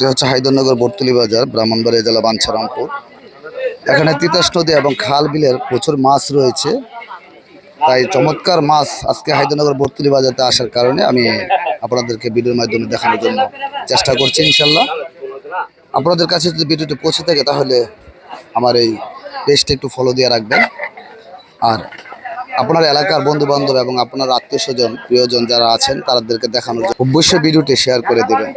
এটি হচ্ছে হায়দরনগর বর্তলি বাজার, ব্রাহ্মণবাড়িয়া জেলা বাঞ্ছারামপুর। এখানে তিতাস নদী এবং খাল বিলের প্রচুর মাছ রয়েছে। তাই চমৎকার মাছ আজকে হায়দরনগর বর্তলি বাজারতে আসার কারণে আমি আপনাদেরকে ভিডিওর মাধ্যমে দেখানোর জন্য চেষ্টা করছি, ইনশাল্লাহ। আপনাদের কাছে যদি ভিডিওটি পৌঁছে থাকে, তাহলে আমার এই পেজটা একটু ফলো দিয়ে রাখবেন। আর আপনার এলাকার বন্ধু বান্ধব এবং আপনার আত্মীয় স্বজন, প্রিয়জন যারা আছেন, তাদেরকে দেখানোর অবশ্যই ভিডিওটি শেয়ার করে দেবেন।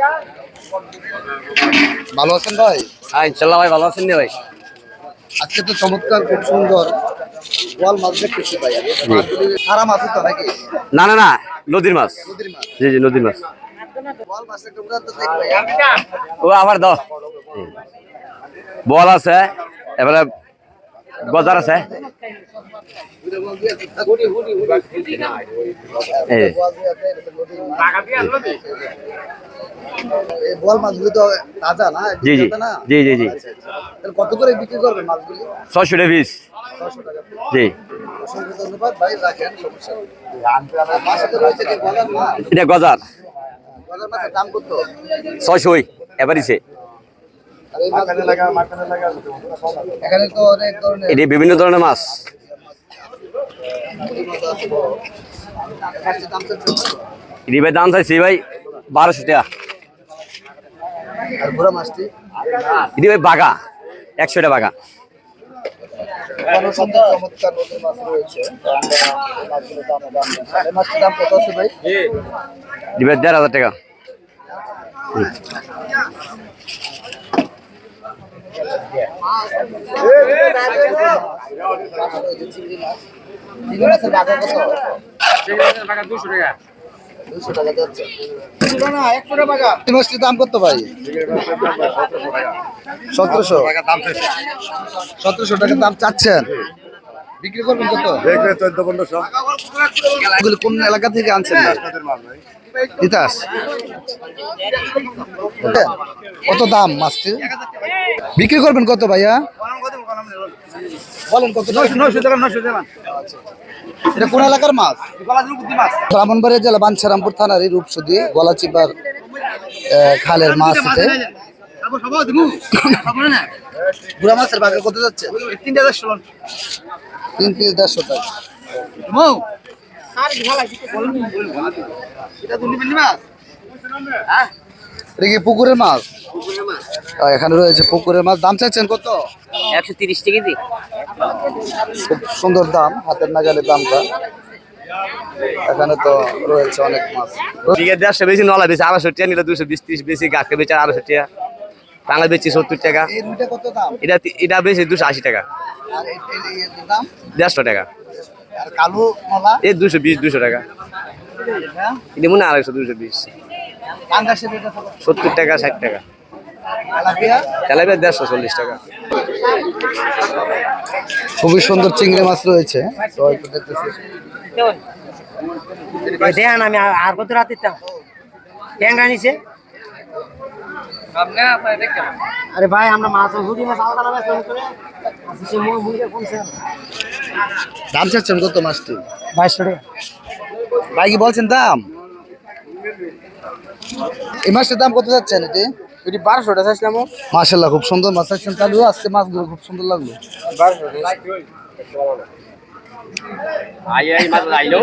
ভালো আছেন ভাই? হ্যাঁ ইনশাল্লাহ ভাই ভালো আছেন নি ভাই? আজকে তো চমৎকার খুব সুন্দর ওয়াল মাছ দেখতেছি ভাই। সারা মাছ তো নাকি? না না না নদীর মাছ। জি জি নদীর মাছ। ও আবার দাও। বল আছে এবারে গজার আছে। এই। এই বোয়াল মাছগুলি তো তাজা না? জি জি। জি জি জি। তাহলে কত করে বিক্রি করবেন মাছগুলি? টাকা পিস জি। এটা গজার। ছয়শোই এটি বিভিন্ন ধরনের মাছ। এটি ভাই দাম চাইছি ভাই বারোশো টাকা। আর ঘোড়া মাছটি এটি ভাই বাগা একশো টাকা বাগা এখানেও সুন্দর চমৎকার নদীর মাছ রয়েছে আমরা এই মাছগুলোর দাম দাম জানব। এই মাছটির দাম কত আছে ভাই এটি ভাই দেড় হাজার টাকা চিংড়ি মাছ চিংড়ি মাছের বাজার কত দাম কত ভাই? সতেরোশো। সতেরোশো টাকা দাম চাচ্ছেন। বিক্রি করবেন কত? চোদ্দ পনেরোশো কোন এলাকা থেকে আনছেন? তিতাস। কত দাম মাছটি? বিক্রি করবেন কত ভাইয়া? বলেন কত এটা কোন এলাকার মাছ? ব্রাহ্মণবাড়িয়া জেলা বাঞ্ছারামপুর থানার এই রূপসুদি গলাচিপার খালের মাছ এতে। বুড়া মাছের বাঘে কত যাচ্ছে? তিন তিন দেড়শো টাকা। এটা কি পুকুরের মাছ? আহ, এখানে রয়েছে পুকুরের মাছ। দাম চাইছেন কত? একশো তিরিশ টাকা দি খুব সুন্দর দাম হাতের নাগালের দামটা। এখানে তো রয়েছে অনেক মাছ। দিকে দেড়শো বেশি নলা বেশি আড়াইশো টাকা নিলে দুশো বিশ ত্রিশ বেশি গাছকে বেচে আড়াইশো টাকা টাঙ্গা বেচি সত্তর টাকা। এটা এটা বেশি দুশো আশি টাকা। দেড়শো টাকা। এই দুশো বিশ দুশো টাকা। এটা মনে আড়াইশো দুশো বিশ? সত্তর টাকা ষাট টাকা। তেলাপিয়া? দেড়শো চল্লিশ টাকা। খুবই সুন্দর চিংড়ি মাছ রয়েছে। দেন আমি আর- কত রাতে ট্যাংরা নিছে? আরে ভাই আমরা মাছ মাছ আলাদা দাম চাচ্ছেন কত মাছটি? বাইশশো টাকা। ভাই কি বলছেন দাম? এই মাছটার দাম কত যাচ্ছেন এটি? এটি বারোশো টাকা চাইছিলাম। মাশাল্লাহ খুব সুন্দর মাছ চাচ্ছেন চালু আজকে মাছগুলো খুব সুন্দর লাগল। বারোশো আই আই মাছ আইলো।